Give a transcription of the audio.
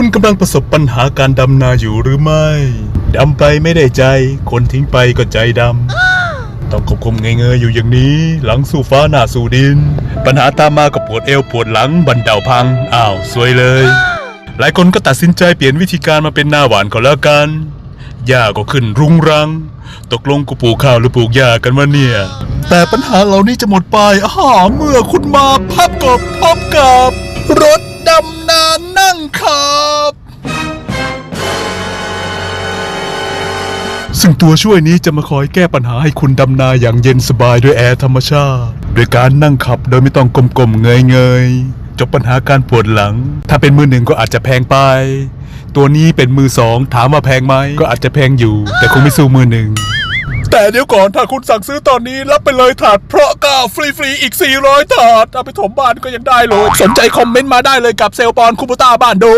คุณกำลังประสบปัญหาการดำนาอยู่หรือไม่ ดำไปไม่ได้ใจ คนทิ้งไปก็ใจดำ ต้องควบคุมเงยๆอยู่อย่างนี้ หลังสู่ฟ้าหน้าสู่ดิน ปัญหาตามมากับปวดเอวปวดหลังบันเดาพัง อ้าวสวยเลย หลายคนก็ตัดสินใจเปลี่ยนวิธีการมาเป็นหน้าหวานก็แล้วกันหญ้าก็ขึ้นรุงรัง ตกลงกูปลูกข้าวหรือปลูกหญ้ากันวะเนี่ย แต่ปัญหาเหล่านี้จะหมดไปอาเมื่อคุณมาพับกับพบกับรถ ซึ่งตัวช่วยนี้จะมาคอยแก้ปัญหาให้คุณดำนาอย่างเย็นสบายด้วยแอร์ธรรมชาติ โดยการนั่งขับโดยไม่ต้องกลมๆเงยๆจบปัญหาการปวดหลัง ถ้าเป็นมือหนึ่งก็อาจจะแพงไป ตัวนี้เป็นมือสองถามว่าแพงไหมก็อาจจะแพงอยู่ แต่คงไม่สู้มือหนึ่งแต่เดี๋ยวก่อนถ้าคุณสั่งซื้อตอนนี้รับไปเลยถาดเพราะก้าฟรีๆอีก 400 ถาดเอาไปถมบ้านก็ยังได้เลย สนใจคอมเมนต์มาได้เลยกับเซลปอนคูบูต้าบ้านดู